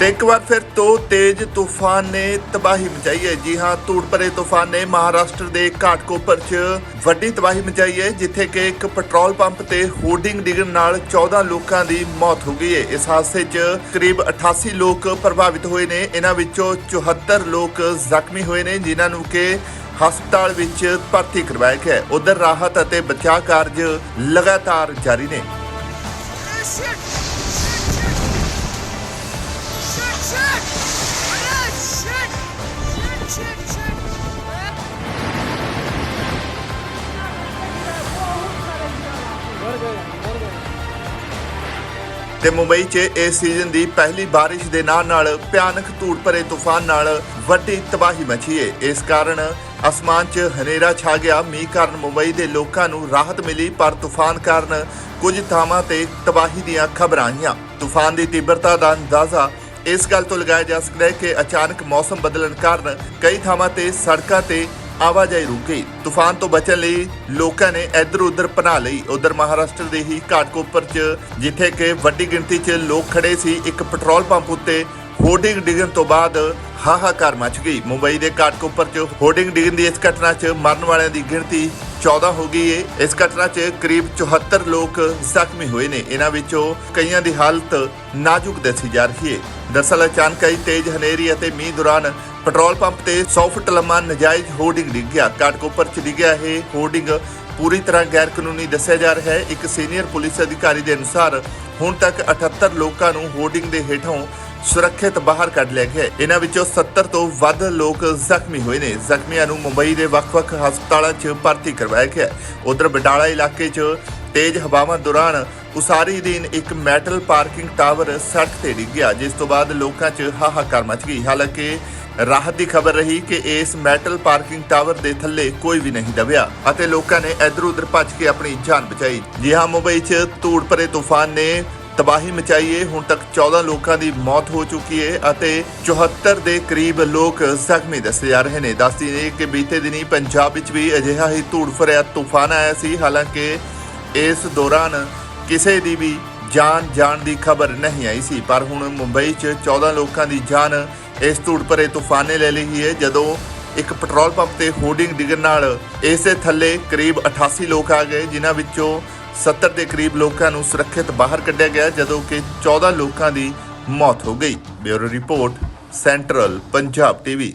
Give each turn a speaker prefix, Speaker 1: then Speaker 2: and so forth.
Speaker 1: ਤੇ ਇੱਕ ਵਾਰ ਫਿਰ ਤੋਂ ਤੇਜ਼ ਤੂਫਾਨ ਨੇ ਤਬਾਹੀ ਮਚਾਈ ਹੈ। ਜੀ ਹਾਂ, ਧੂੜ ਭਰੇ ਤੂਫਾਨ ਨੇ ਮਹਾਰਾਸ਼ਟਰ ਦੇ ਘਾਟਕੋਪਰ 'ਚ ਵੱਡੀ ਤਬਾਹੀ ਮਚਾਈ ਹੈ, ਜਿੱਥੇ ਕਿ ਇੱਕ ਪੈਟਰੋਲ ਪੰਪ ਤੇ ਹੋਰਡਿੰਗ ਡਿੱਗਣ ਨਾਲ 14 ਲੋਕਾਂ ਦੀ ਮੌਤ ਹੋ ਗਈ ਹੈ। ਇਸ ਹਾਦਸੇ 'ਚ ਕਰੀਬ 88 ਲੋਕ ਪ੍ਰਭਾਵਿਤ ਹੋਏ ਨੇ। ਇਹਨਾਂ ਵਿੱਚੋਂ 74 ਲੋਕ ਜ਼ਖਮੀ ਹੋਏ ਨੇ, ਜਿਨ੍ਹਾਂ ਨੂੰ ਕਿ ਹਸਪਤਾਲ ਵਿੱਚ ਭਰਤੀ ਕਰਵਾਇਆ ਗਿਆ ਹੈ। ਉਧਰ ਰਾਹਤ ਅਤੇ ਬਚਾਅ ਕਾਰਜ ਲਗਾਤਾਰ ਜਾਰੀ ਨੇ। ਤੇ ਮੁੰਬਈ 'ਚ ਇਸ ਸੀਜ਼ਨ ਦੀ ਪਹਿਲੀ ਬਾਰਿਸ਼ ਦੇ ਨਾਲ ਨਾਲ ਭਿਆਨਕ ਧੂੜ ਭਰੇ ਤੂਫਾਨ ਨਾਲ ਵੱਡੀ ਤਬਾਹੀ ਮਚੀ ਹੈ ਇਸ ਕਾਰਨ ਅਸਮਾਨ 'ਚ ਹਨੇਰਾ ਛਾ ਗਿਆ। ਮੀਂਹ ਕਾਰਨ ਮੁੰਬਈ ਦੇ ਲੋਕਾਂ ਨੂੰ ਰਾਹਤ ਮਿਲੀ, ਪਰ ਤੂਫਾਨ ਕਾਰਨ ਕੁਝ ਥਾਵਾਂ ਤੇ ਤਬਾਹੀ ਦੀਆਂ ਖਬਰਾਂ ਆਈਆਂ। ਤੂਫਾਨ ਦੀ ਤੀਬਰਤਾ ਦਾ ਅੰਦਾਜ਼ਾ ਇਸ ਗੱਲ ਤੋਂ ਲਗਾਇਆ ਜਾ ਸਕਦਾ ਹੈ ਕਿ ਅਚਾਨਕ ਮੌਸਮ ਬਦਲਣ ਕਾਰਨ ਕਈ ਥਾਵਾਂ ਤੇ ਸੜਕਾਂ ਤੇ ਆਵਾਜਾਈ ਰੁਕ। ਗਈ ਤੂਫਾਨ ਤੋਂ ਬਚਣ ਲਈ ਲੋਕਾਂ ਨੇ ਇੱਧਰ ਉੱਧਰ ਪਨਾਹ ਲਈ। ਉਧਰ ਮਹਾਰਾਸ਼ਟਰ ਦੇ ਹੀ ਘਾਟਕੋਪਰ 'ਚ, ਜਿੱਥੇ ਕਿ ਵੱਡੀ ਗਿਣਤੀ 'ਚ ਲੋਕ ਖੜੇ ਸੀ, ਇੱਕ ਪੈਟਰੋਲ ਪੰਪ ਉੱਤੇ ਹੋਰਡਿੰਗ ਡਿੱਗਣ ਤੋਂ ਬਾਅਦ ਹਾਹਾਕਾਰ ਮਚ ਗਈ। ਮੁੰਬਈ ਦੇ ਘਾਟਕੋਪਰ 'ਚ ਹੋਰਡਿੰਗ ਡਿੱਗਣ ਦੀ ਇਸ ਘਟਨਾ 'ਚ ਮਰਨ ਵਾਲਿਆਂ ਦੀ ਗਿਣਤੀ 14 ਹੋ ਗਈ ਏ। ਇਸ ਘਟਨਾ 'ਚ ਕਰੀਬ 74 ਲੋਕ ਜ਼ਖਮੀ ਹੋਏ ਨੇ। ਇਹਨਾਂ ਵਿੱਚੋਂ ਕਈਆਂ ਦੀ ਹਾਲਤ ਨਾਜ਼ੁਕ ਦੱਸੀ ਜਾ ਰਹੀ ਹੈ ਦਰਅਸਲ ਅਚਾਨਕ ਹੀ ਤੇਜ਼ ਹਨੇਰੀ ਅਤੇ ਮੀਂਹ ਦੌਰਾਨ ਪੈਟਰੋਲ ਪੰਪ ਤੇ 100 ਫੁੱਟ ਲੰਮਾ ਨਜਾਇਜ਼ ਹੋਰਡਿੰਗ ਡਿੱਗ ਗਿਆ ਘਾਟਕੋਪਰ 'ਚ ਡਿੱਗਿਆ ਇਹ ਹੋਰਡਿੰਗ ਪੂਰੀ ਤਰ੍ਹਾਂ ਗੈਰ ਕਾਨੂੰਨੀ ਦੱਸਿਆ ਜਾ ਰਿਹਾ ਹੈ। ਇੱਕ ਸੀਨੀਅਰ ਪੁਲਿਸ ਅਧਿਕਾਰੀ ਦੇ ਅਨੁਸਾਰ ਹੁਣ ਤੱਕ 78 ਲੋਕਾਂ ਨੂੰ ਹੋਰਡਿੰਗ ਦੇ ਹੇਠੋਂ ਸੁਰੱਖਿਅਤ ਬਾਹਰ ਕੱਢ ਲਿਆ ਗਿਆ ਇਹਨਾਂ ਵਿੱਚੋਂ 70 ਤੋਂ ਵੱਧ ਲੋਕ ਜ਼ਖਮੀ ਹੋਏ ਨੇ। ਜ਼ਖਮੀਆਂ ਨੂੰ ਮੁੰਬਈ ਦੇ ਵੱਖ-ਵੱਖ ਹਸਪਤਾਲਾਂ 'ਚ ਭਰਤੀ ਕਰਵਾਇਆ ਗਿਆ ਉਧਰ ਬਡਾਲਾ ਇਲਾਕੇ 'ਚ ਤੇਜ਼ ਹਵਾਵਾਂ ਦੌਰਾਨ ਉਸਾਰੀ ਅਧੀਨ ਇੱਕ ਮੈਟਲ ਪਾਰਕਿੰਗ ਟਾਵਰ ਸੜਕ ਤੇ ਡਿੱਗ ਗਿਆ, ਜਿਸ ਤੋਂ ਬਾਅਦ ਲੋਕਾਂ 'ਚ ਹਾਹਾਕਾਰ ਮਚ ਗਈ। ਹਾਲਾਂਕਿ ਰਾਹਤ ਦੀ ਖਬਰ ਰਹੀ ਕਿ ਇਸ ਮੈਟਲ ਪਾਰਕਿੰਗ ਟਾਵਰ ਦੇ ਥੱਲੇ ਕੋਈ ਵੀ ਨਹੀਂ ਦਬਿਆ ਅਤੇ ਲੋਕਾਂ ਨੇ ਇੱਧਰ ਉੱਧਰ ਭੱਜ ਕੇ ਆਪਣੀ ਜਾਨ ਬਚਾਈ। ਜੀ ਹਾਂ ਮੁੰਬਈ 'ਚ ਧੂੜ ਭਰੇ ਤੂਫਾਨ ਨੇ ਤਬਾਹੀ ਮਚਾਈ ਏ। ਹੁਣ ਤੱਕ 14 ਲੋਕਾਂ ਦੀ ਮੌਤ ਹੋ ਚੁੱਕੀ ਹੈ ਅਤੇ 74 ਦੇ ਕਰੀਬ ਲੋਕ ਜ਼ਖਮੀ ਦੱਸੇ ਜਾ ਰਹੇ ਨੇ। ਦੱਸਦੀ ਨੇ ਕਿ ਬੀਤੇ ਦਿਨੀ ਪੰਜਾਬ ਵਿੱਚ ਵੀ ਅਜਿਹਾ ਹੀ ਧੂੜ ਭਰਿਆ ਤੂਫਾਨ ਆਇਆ ਸੀ। ਹਾਲਾਂਕਿ ਇਸ ਦੌਰਾਨ ਕਿਸੇ ਦੀ ਵੀ ਜਾਨ ਜਾਣ ਦੀ ਖਬਰ ਨਹੀਂ ਆਈ ਸੀ। ਪਰ ਹੁਣ ਮੁੰਬਈ 'ਚ 14 ਲੋਕਾਂ ਦੀ ਜਾਨ ਇਸ ਧੂੜ ਭਰੇ ਤੂਫਾਨ ਨੇ ਲੈ ਲਈ ਹੈ ਜਦੋਂ ਇੱਕ ਪੈਟਰੋਲ ਪੰਪ ਤੇ ਹੋਰਡਿੰਗ ਡਿੱਗਣ ਨਾਲ ਇਸ ਦੇ ਥੱਲੇ ਕਰੀਬ 88 ਲੋਕ ਆ ਗਏ, ਜਿਨ੍ਹਾਂ ਵਿੱਚੋਂ 70 ਦੇ ਕਰੀਬ ਲੋਕਾਂ ਨੂੰ ਸੁਰੱਖਿਅਤ ਬਾਹਰ ਕੱਢਿਆ ਗਿਆ, ਜਦੋਂ ਕਿ 14 ਲੋਕਾਂ ਦੀ ਮੌਤ ਹੋ ਗਈ। Bureau report, central Punjab TV.